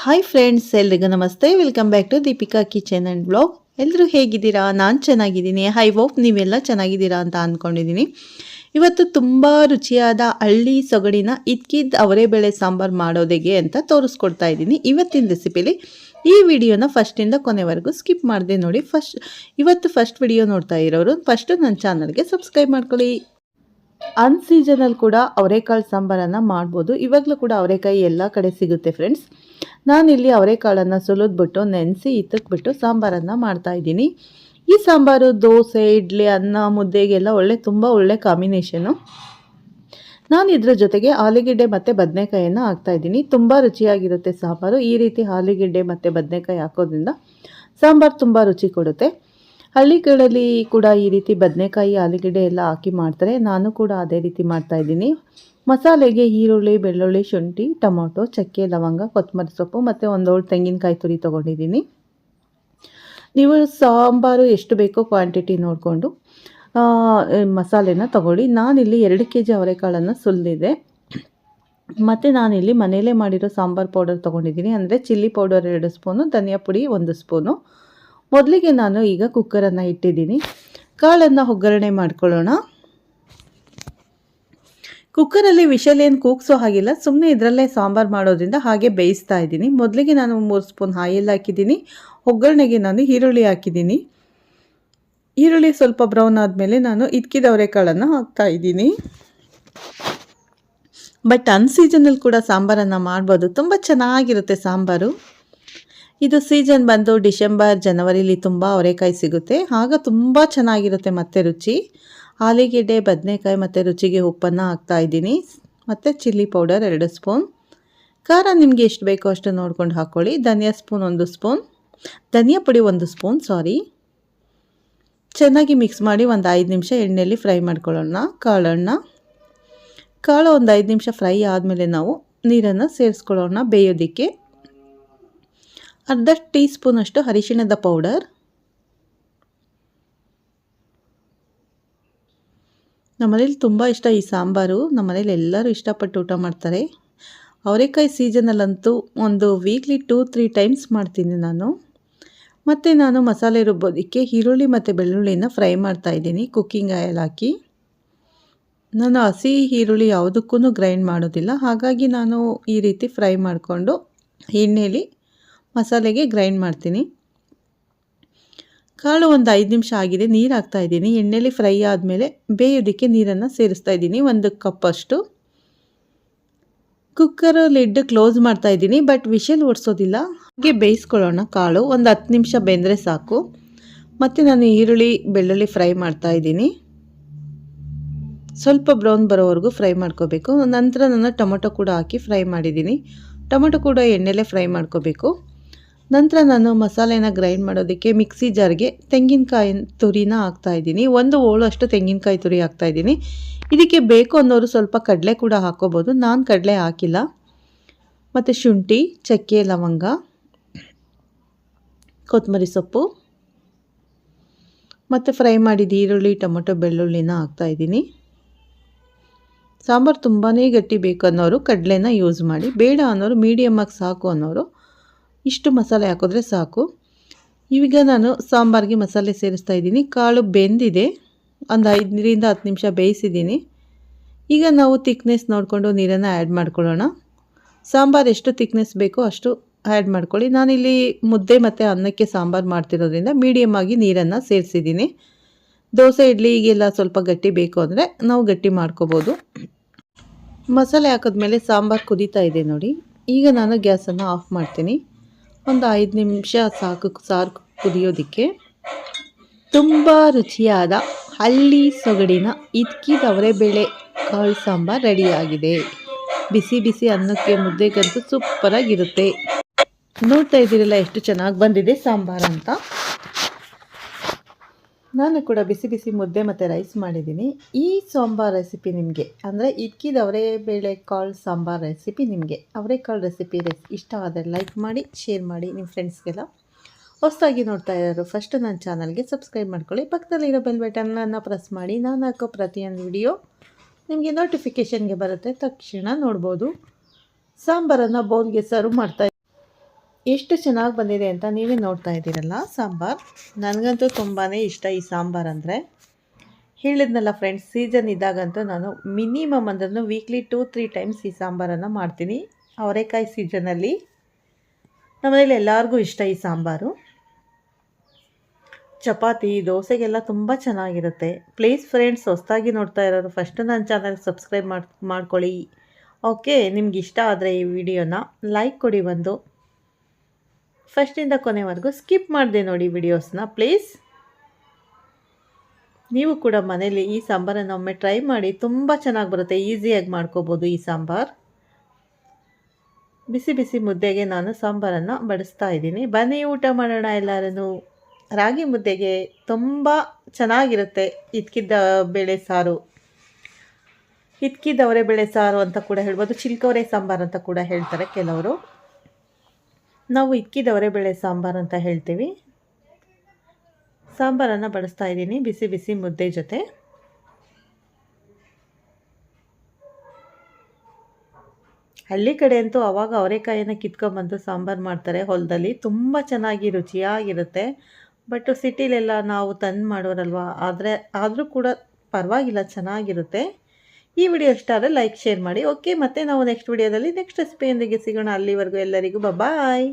Hi friends ಎಲ್ರಿಗೂ ನಮಸ್ತೆ. Welcome back to Deepika kitchen and blog ಎಲ್ಲರೂ ಹೇಗಿದ್ದೀರಾ? ನಾನು ಚೆನ್ನಾಗಿದ್ದೀನಿ. ಹೈ ಹೋಪ್ ನೀವೆಲ್ಲ ಚೆನ್ನಾಗಿದ್ದೀರಾ ಅಂತ ಅಂದ್ಕೊಂಡಿದ್ದೀನಿ ಇವತ್ತು ತುಂಬ ರುಚಿಯಾದ ಹಳ್ಳಿ ಸೊಗಡಿನ ಇದ್ಕಿದ್ದ ಬೆಳೆ ಸಾಂಬಾರು ಮಾಡೋದೇಗೆ ಅಂತ ತೋರಿಸ್ಕೊಡ್ತಾ ಇದ್ದೀನಿ ಇವತ್ತಿನ ರೆಸಿಪಿಲಿ ಈ ವಿಡಿಯೋನ ಫಸ್ಟಿಂದ ಕೊನೆವರೆಗೂ ಸ್ಕಿಪ್ ಮಾಡಿದೆ ನೋಡಿ. ಫಸ್ಟ್ ಇವತ್ತು ಫಸ್ಟ್ ವಿಡಿಯೋ ನೋಡ್ತಾ ಇರೋರು ಫಸ್ಟು ನನ್ನ ಚಾನಲ್ಗೆ ಸಬ್ಸ್ಕ್ರೈಬ್ ಮಾಡ್ಕೊಳ್ಳಿ. ಅನ್ ಸೀಸನಲ್ಲಿ ಕೂಡ ಅವರೆಕಾಳು ಸಾಂಬಾರನ್ನು ಮಾಡ್ಬೋದು. ಇವಾಗಲೂ ಕೂಡ ಅವರೆಕಾಯಿ ಎಲ್ಲ ಕಡೆ ಸಿಗುತ್ತೆ ಫ್ರೆಂಡ್ಸ್ ನಾನಿಲ್ಲಿ ಅವರೆಕಾಳನ್ನು ಸುಲಿದ್ಬಿಟ್ಟು, ನೆನೆಸಿ ಇತ್ತಕ್ಬಿಟ್ಟು ಸಾಂಬಾರನ್ನು ಮಾಡ್ತಾಯಿದ್ದೀನಿ ಈ ಸಾಂಬಾರು, ದೋಸೆ, ಇಡ್ಲಿ, ಅನ್ನ, ಮುದ್ದೆಗೆಲ್ಲ ಒಳ್ಳೆ, ತುಂಬ ಒಳ್ಳೆ ಕಾಂಬಿನೇಷನು ನಾನು ಇದ್ರ ಜೊತೆಗೆ ಆಲೂಗೆಡ್ಡೆ ಮತ್ತು ಬದನೆಕಾಯನ್ನು ಹಾಕ್ತಾಯಿದ್ದೀನಿ ತುಂಬ ರುಚಿಯಾಗಿರುತ್ತೆ ಸಾಂಬಾರು. ಈ ರೀತಿ ಆಲೂಗೆಡ್ಡೆ ಮತ್ತು ಬದನೆಕಾಯಿ ಹಾಕೋದ್ರಿಂದ ಸಾಂಬಾರು ತುಂಬ ರುಚಿ ಕೊಡುತ್ತೆ. ಹಳ್ಳಿಗಳಲ್ಲಿ ಕೂಡ ಈ ರೀತಿ ಬದನೆಕಾಯಿ, ಆಲೂಗಡ್ಡೆ ಎಲ್ಲ ಹಾಕಿ ಮಾಡ್ತಾರೆ. ನಾನು ಕೂಡ ಅದೇ ರೀತಿ ಮಾಡ್ತಾ ಇದ್ದೀನಿ. ಮಸಾಲೆಗೆ ಈರುಳ್ಳಿ, ಬೆಳ್ಳುಳ್ಳಿ, ಶುಂಠಿ, ಟೊಮೊಟೊ, ಚಕ್ಕೆ, ಲವಂಗ, ಕೊತ್ತಂಬರಿ ಸೊಪ್ಪು ಮತ್ತು ಒಂದೋಳು ತೆಂಗಿನಕಾಯಿ ತುರಿ ತೊಗೊಂಡಿದ್ದೀನಿ. ನೀವು ಸಾಂಬಾರು ಎಷ್ಟು ಬೇಕೋ ಕ್ವಾಂಟಿಟಿ ನೋಡಿಕೊಂಡು ಮಸಾಲೆನ ತಗೊಳ್ಳಿ. ನಾನಿಲ್ಲಿ ಎರಡು ಕೆ ಜಿ ಅವರೆಕಾಳನ್ನು ಸುಲಿದಿದೆ. ಮತ್ತು ನಾನಿಲ್ಲಿ ಮನೆಯಲ್ಲೇ ಮಾಡಿರೋ ಸಾಂಬಾರು ಪೌಡರ್ ತೊಗೊಂಡಿದ್ದೀನಿ. ಅಂದರೆ ಚಿಲ್ಲಿ ಪೌಡರ್ ಎರಡು ಸ್ಪೂನು, ಧನಿಯಾ ಪುಡಿ ಒಂದು ಸ್ಪೂನು. ಮೊದಲಿಗೆ ನಾನು ಈಗ ಕುಕ್ಕರನ್ನು ಇಟ್ಟಿದ್ದೀನಿ. ಕಾಳನ್ನು ಒಗ್ಗರಣೆ ಮಾಡ್ಕೊಳ್ಳೋಣ. ಕುಕ್ಕರಲ್ಲಿ ವಿಷಲ್ ಏನು ಕೂಗ್ಸೋ ಹಾಗಿಲ್ಲ ಸುಮ್ಮನೆ ಇದರಲ್ಲೇ ಸಾಂಬಾರು ಮಾಡೋದ್ರಿಂದ ಹಾಗೆ ಬೇಯಿಸ್ತಾ ಇದ್ದೀನಿ. ಮೊದಲಿಗೆ ನಾನು ಮೂರು ಸ್ಪೂನ್ ಆಯಿಲ್ ಹಾಕಿದ್ದೀನಿ. ಒಗ್ಗರಣೆಗೆ ನಾನು ಈರುಳ್ಳಿ ಹಾಕಿದ್ದೀನಿ. ಈರುಳ್ಳಿ ಸ್ವಲ್ಪ ಬ್ರೌನ್ ಆದಮೇಲೆ ನಾನು ಇದ್ಕಿದ ಅವರೆಕಾಳನ್ನು ಹಾಕ್ತಾ ಇದ್ದೀನಿ. ಬಟ್ ಅನ್ಸೀಸನಲ್ಲಿ ಕೂಡ ಸಾಂಬಾರನ್ನು ಮಾಡ್ಬೋದು. ತುಂಬ ಚೆನ್ನಾಗಿರುತ್ತೆ ಸಾಂಬಾರು. ಇದು ಸೀಸನ್ ಬಂದು ಡಿಸೆಂಬರ್, ಜನವರಿಲಿ ತುಂಬ ಅವರೆಕಾಯಿ ಸಿಗುತ್ತೆ. ಆಗ ತುಂಬ ಚೆನ್ನಾಗಿರುತ್ತೆ ಮತ್ತೆ ರುಚಿ. ಆಲಿಗೆಡ್ಡೆ, ಬದನೆಕಾಯಿ ಮತ್ತು ರುಚಿಗೆ ಉಪ್ಪನ್ನು ಹಾಕ್ತಾ ಇದ್ದೀನಿ. ಮತ್ತು ಚಿಲ್ಲಿ ಪೌಡರ್ ಎರಡು ಸ್ಪೂನ್. ಖಾರ ನಿಮಗೆ ಎಷ್ಟು ಬೇಕೋ ಅಷ್ಟು ನೋಡ್ಕೊಂಡು ಹಾಕ್ಕೊಳ್ಳಿ ಧನಿಯಾ ಸ್ಪೂನ್ ಒಂದು ಸ್ಪೂನ್. ಧನಿಯಾ ಪುಡಿ ಒಂದು ಸ್ಪೂನ್, ಸಾರಿ. ಚೆನ್ನಾಗಿ ಮಿಕ್ಸ್ ಮಾಡಿ ಒಂದು ಐದು ನಿಮಿಷ ಎಣ್ಣೆಯಲ್ಲಿ ಫ್ರೈ ಮಾಡ್ಕೊಳ್ಳೋಣ. ಕಾಳಣ್ಣ ಕಾಳು ಒಂದು ಐದು ನಿಮಿಷ ಫ್ರೈ ಆದಮೇಲೆ ನಾವು ನೀರನ್ನು ಸೇರಿಸ್ಕೊಳ್ಳೋಣ ಬೇಯೋದಕ್ಕೆ. ಅರ್ಧ ಟೀ ಸ್ಪೂನಷ್ಟು ಅರಿಶಿಣದ ಪೌಡರ್. ನಮ್ಮನೇಲಿ ತುಂಬ ಇಷ್ಟ ಈ ಸಾಂಬಾರು. ನಮ್ಮನೇಲಿ ಎಲ್ಲರೂ ಇಷ್ಟಪಟ್ಟು ಊಟ ಮಾಡ್ತಾರೆ. ಅವರೆಕಾಯಿ ಸೀಸನಲ್ಲಂತೂ ಒಂದು ವೀಕ್ಲಿ ಟೂ ತ್ರೀ ಟೈಮ್ಸ್ ಮಾಡ್ತೀನಿ ನಾನು. ಮತ್ತು ನಾನು ಮಸಾಲೆ ರುಬ್ಬೋದಕ್ಕೆ ಈರುಳ್ಳಿ ಮತ್ತು ಬೆಳ್ಳುಳ್ಳಿನ ಫ್ರೈ ಮಾಡ್ತಾಯಿದ್ದೀನಿ ಕುಕ್ಕಿಂಗ್ ಆಯಲ್ ಹಾಕಿ. ನಾನು ಹಸಿ ಈರುಳ್ಳಿ ಯಾವುದಕ್ಕೂ ಗ್ರೈಂಡ್ ಮಾಡೋದಿಲ್ಲ. ಹಾಗಾಗಿ ನಾನು ಈ ರೀತಿ ಫ್ರೈ ಮಾಡಿಕೊಂಡು ಎಣ್ಣೆಯಲ್ಲಿ ಮಸಾಲೆಗೆ ಗ್ರೈಂಡ್ ಮಾಡ್ತೀನಿ. ಕಾಳು ಒಂದು ಐದು ನಿಮಿಷ ಆಗಿದೆ, ನೀರು ಹಾಕ್ತಾ ಇದ್ದೀನಿ. ಎಣ್ಣೆಲಿ ಫ್ರೈ ಆದಮೇಲೆ ಬೇಯೋದಕ್ಕೆ ನೀರನ್ನು ಸೇರಿಸ್ತಾ ಇದ್ದೀನಿ, ಒಂದು ಕಪ್ಪಷ್ಟು ಕುಕ್ಕರ್ ಲಿಡ್ ಕ್ಲೋಸ್ ಮಾಡ್ತಾ ಇದ್ದೀನಿ ಬಟ್ ವಿಷಲ್ ಓಡಿಸೋದಿಲ್ಲ ಹಾಗೆ ಬೇಯಿಸ್ಕೊಳ್ಳೋಣ ಕಾಳು, ಒಂದು ಹತ್ತು ನಿಮಿಷ ಬೆಂದರೆ ಸಾಕು. ಮತ್ತು ನಾನು ಈರುಳ್ಳಿ, ಬೆಳ್ಳುಳ್ಳಿ ಫ್ರೈ ಮಾಡ್ತಾ ಇದ್ದೀನಿ. ಸ್ವಲ್ಪ ಬ್ರೌನ್ ಬರೋವರೆಗೂ ಫ್ರೈ ಮಾಡ್ಕೋಬೇಕು. ನಂತರ ನಾನು ಟೊಮೊಟೊ ಕೂಡ ಹಾಕಿ ಫ್ರೈ ಮಾಡಿದ್ದೀನಿ. ಟೊಮೊಟೊ ಕೂಡ ಎಣ್ಣೆಲೇ ಫ್ರೈ ಮಾಡ್ಕೋಬೇಕು. ನಂತರ ನಾನು ಮಸಾಲೆನ ಗ್ರೈಂಡ್ ಮಾಡೋದಕ್ಕೆ ಮಿಕ್ಸಿ ಜಾರ್ಗೆ ತೆಂಗಿನಕಾಯಿ ತುರಿನ ಹಾಕ್ತಾಯಿದ್ದೀನಿ ಒಂದು ಅಷ್ಟು ತೆಂಗಿನಕಾಯಿ ತುರಿ ಹಾಕ್ತಾಯಿದ್ದೀನಿ ಇದಕ್ಕೆ ಬೇಕು ಅನ್ನೋರು ಸ್ವಲ್ಪ ಕಡಲೆ ಕೂಡ ಹಾಕ್ಕೋಬೋದು ನಾನು ಕಡಲೆ ಹಾಕಿಲ್ಲ. ಮತ್ತು ಶುಂಠಿ, ಚಕ್ಕೆ, ಲವಂಗ ಕೊತ್ತಂಬರಿ ಸೊಪ್ಪು, ಮತ್ತು ಫ್ರೈ ಮಾಡಿದ ಈರುಳ್ಳಿ, ಟೊಮೊಟೊ, ಬೆಳ್ಳುಳ್ಳಿನ ಹಾಕ್ತಾಯಿದ್ದೀನಿ ಸಾಂಬಾರು ತುಂಬಾ ಗಟ್ಟಿ ಬೇಕು ಅನ್ನೋರು ಕಡಲೆನ ಯೂಸ್ ಮಾಡಿ. ಬೇಡ ಅನ್ನೋರು ಮೀಡಿಯಮ್ಮಾಗಿ ಸಾಕು ಅನ್ನೋರು ಇಷ್ಟು ಮಸಾಲೆ ಹಾಕಿದ್ರೆ ಸಾಕು. ಈಗ ನಾನು ಸಾಂಬಾರಿಗೆ ಮಸಾಲೆ ಸೇರಿಸ್ತಾ ಇದ್ದೀನಿ. ಕಾಳು ಬೆಂದಿದೆ. ಒಂದು ಐದರಿಂದ ಹತ್ತು ನಿಮಿಷ ಬೇಯಿಸಿದ್ದೀನಿ. ಈಗ ನಾವು ತಿಕ್ನೆಸ್ ನೋಡಿಕೊಂಡು ನೀರನ್ನು ಆ್ಯಡ್ ಮಾಡ್ಕೊಳ್ಳೋಣ. ಸಾಂಬಾರು ಎಷ್ಟು ತಿಕ್ನೆಸ್ ಬೇಕೋ ಅಷ್ಟು ಆ್ಯಡ್ ಮಾಡ್ಕೊಳ್ಳಿ. ನಾನಿಲ್ಲಿ ಮುದ್ದೆ ಮತ್ತು ಅನ್ನಕ್ಕೆ ಸಾಂಬಾರು ಮಾಡ್ತಿರೋದ್ರಿಂದ ಮೀಡಿಯಮ್ಮಾಗಿ ನೀರನ್ನು ಸೇರಿಸಿದ್ದೀನಿ. ದೋಸೆ ಇಡ್ಲಿಗೆಲ್ಲ ಸ್ವಲ್ಪ ಗಟ್ಟಿ ಬೇಕು ಅಂದರೆ ನಾವು ಗಟ್ಟಿ ಮಾಡ್ಕೋಬೋದು. ಮಸಾಲೆ ಹಾಕಿದ್ಮೇಲೆ ಸಾಂಬಾರು ಕುದೀತಾ ಇದೆ ನೋಡಿ. ಈಗ ನಾನು ಗ್ಯಾಸನ್ನು ಆಫ್ ಮಾಡ್ತೀನಿ. ಒಂದು ಐದು ನಿಮಿಷ ಸಾಕು ಸಾರು ಕುದಿಯೋದಕ್ಕೆ. ತುಂಬ ರುಚಿಯಾದ ಹಳ್ಳಿ ಸೊಗಡಿನ ಇದ್ಕಿ ತವರೆಬೇಳೆ ಕಾಳು ಸಾಂಬಾರು ರೆಡಿಯಾಗಿದೆ. ಬಿಸಿ ಬಿಸಿ ಅನ್ನಕ್ಕೆ ಮುದ್ದೆಗಂತೂ ಸೂಪರಾಗಿರುತ್ತೆ. ನೋಡ್ತಾ ಇದ್ದೀರಲ್ಲ ಎಷ್ಟು ಚೆನ್ನಾಗಿ ಬಂದಿದೆ ಸಾಂಬಾರು ಅಂತ. ನಾನು ಕೂಡ ಬಿಸಿ ಬಿಸಿ ಮುದ್ದೆ ಮತ್ತು ರೈಸ್ ಮಾಡಿದ್ದೀನಿ. ಈ ಸಾಂಬಾರ್ ರೆಸಿಪಿ ನಿಮಗೆ, ಅಂದರೆ ಇದ್ಕಿದ ಬೇಳೆ ಕಾಳು ಸಾಂಬಾರ್ ರೆಸಿಪಿ ನಿಮಗೆ. ಅವರೆಕಾಳು ರೆಸಿಪಿ ರೆಸ್ ಇಷ್ಟ ಆದರೆ ಲೈಕ್ ಮಾಡಿ ಶೇರ್ ಮಾಡಿ ನಿಮ್ಮ ಫ್ರೆಂಡ್ಸ್ಗೆಲ್ಲ ಹೊಸದಾಗಿ ನೋಡ್ತಾ ಇರೋರು ಫಸ್ಟ್ ನನ್ನ ಚಾನಲ್ಗೆ ಸಬ್ಸ್ಕ್ರೈಬ್ ಮಾಡ್ಕೊಳ್ಳಿ. ಪಕ್ಕದಲ್ಲಿರೋ ಬೆಲ್ ಬಟನ್ನ ಪ್ರೆಸ್ ಮಾಡಿ. ನಾನು ಹಾಕೋ ಪ್ರತಿಯೊಂದು ವಿಡಿಯೋ ನಿಮಗೆ ನೋಟಿಫಿಕೇಷನ್ಗೆ ಬರುತ್ತೆ. ತಕ್ಷಣ ನೋಡ್ಬೋದು. ಸಾಂಬಾರನ್ನು ಬೌಲ್ಗೆ ಸರ್ವ್ ಮಾಡ್ತಾ ಎಷ್ಟು ಚೆನ್ನಾಗಿ ಬಂದಿದೆ ಅಂತ ನೀವೇ ನೋಡ್ತಾ ಇದ್ದೀರಲ್ಲ ಸಾಂಬಾರು. ನನಗಂತೂ ತುಂಬಾ ಇಷ್ಟ ಈ ಸಾಂಬಾರು ಅಂದರೆ. ಹೇಳಿದ್ನಲ್ಲ ಫ್ರೆಂಡ್ಸ್ ಸೀಸನ್ ಇದ್ದಾಗಂತೂ ನಾನು ಮಿನಿಮಮ್ ಅಂದ್ರೂ ವೀಕ್ಲಿ ಟೂ ತ್ರೀ ಟೈಮ್ಸ್ ಈ ಸಾಂಬಾರನ್ನು ಮಾಡ್ತೀನಿ. ಅವರೆಕಾಯಿ ಸೀಸನಲ್ಲಿ ನಮ್ಮನೇಲಿ ಎಲ್ಲರಿಗೂ ಇಷ್ಟ ಈ ಸಾಂಬಾರು. ಚಪಾತಿ, ದೋಸೆಗೆಲ್ಲ ತುಂಬ ಚೆನ್ನಾಗಿರುತ್ತೆ. ಪ್ಲೀಸ್ ಫ್ರೆಂಡ್ಸ್ ಹೊಸ್ದಾಗಿ ನೋಡ್ತಾ ಇರೋರು ಫಸ್ಟು ನನ್ನ ಚಾನಲ್ ಸಬ್ಸ್ಕ್ರೈಬ್ ಮಾಡಿ, ಮಾಡ್ಕೊಳ್ಳಿ. ಓಕೆ ನಿಮ್ಗೆ ಇಷ್ಟ ಆದರೆ ಈ ವಿಡಿಯೋನ ಲೈಕ್ ಕೊಡಿ ಒಂದು. ಫಸ್ಟಿಂದ ಕೊನೆವರೆಗೂ ಸ್ಕಿಪ್ ಮಾಡಿದೆ ನೋಡಿ ವಿಡಿಯೋಸ್ನ, ಪ್ಲೀಸ್. ನೀವು ಕೂಡ ಮನೇಲಿ ಈ ಸಾಂಬಾರನ್ನು ಒಮ್ಮೆ ಟ್ರೈ ಮಾಡಿ, ತುಂಬ ಚೆನ್ನಾಗಿ ಬರುತ್ತೆ, ಈಸಿಯಾಗಿ ಮಾಡ್ಕೋಬೋದು ಈ ಸಾಂಬಾರು. ಬಿಸಿ ಬಿಸಿ ಮುದ್ದೆಗೆ ನಾನು ಸಾಂಬಾರನ್ನು ಬಡಿಸ್ತಾ ಇದ್ದೀನಿ. ಬನ್ನಿ, ಊಟ ಮಾಡೋಣ ಎಲ್ಲರೂ ರಾಗಿ ಮುದ್ದೆಗೆ ತುಂಬ ಚೆನ್ನಾಗಿರುತ್ತೆ ಇದ್ಕಿದ್ದ ಬೇಳೆ ಸಾರು. ಹಿತ್ಕಿದವರೆ ಬೇಳೆ ಸಾರು ಅಂತ ಕೂಡ ಹೇಳ್ಬೋದು, ಚಿಲ್ಕವರೆ ಸಾಂಬಾರು ಅಂತ ಕೂಡ ಹೇಳ್ತಾರೆ ಕೆಲವರು. ನಾವು ಇಕ್ಕಿದವರೆ ಬೇಳೆ ಸಾಂಬಾರು ಅಂತ ಹೇಳ್ತೀವಿ. ಸಾಂಬಾರನ್ನು ಬಳಸ್ತಾ ಇದ್ದೀನಿ, ಬಿಸಿ ಬಿಸಿ ಮುದ್ದೆ ಜೊತೆ. ಹಳ್ಳಿ ಕಡೆ ಅಂತೂ ಅವಾಗ ಅವರೆಕಾಯನ್ನು ಕಿತ್ಕೊಂಬಂದು ಸಾಂಬಾರು ಮಾಡ್ತಾರೆ. ಹೊಲದಲ್ಲಿ ತುಂಬ ಚೆನ್ನಾಗಿ ರುಚಿಯಾಗಿರುತ್ತೆ. ಬಟ್ ಸಿಟಿಲೆಲ್ಲ ನಾವು ತಂದು ಮಾಡೋರಲ್ವ? ಆದರೆ ಆದರೂ ಕೂಡ ಪರವಾಗಿಲ್ಲ, ಚೆನ್ನಾಗಿರುತ್ತೆ. ಈ ವಿಡಿಯೋ ಇಷ್ಟ ಆದರೆ ಲೈಕ್ ಶೇರ್ ಮಾಡಿ. ಓಕೆ ಮತ್ತೆ ನಾವು ನೆಕ್ಸ್ಟ್ ವಿಡಿಯೋದಲ್ಲಿ ನೆಕ್ಸ್ಟ್ ರೆಸಿಪಿಯೊಂದಿಗೆ ಸಿಗೋಣ. ಅಲ್ಲಿವರೆಗೂ ಎಲ್ಲರಿಗೂ ಬಾಯ್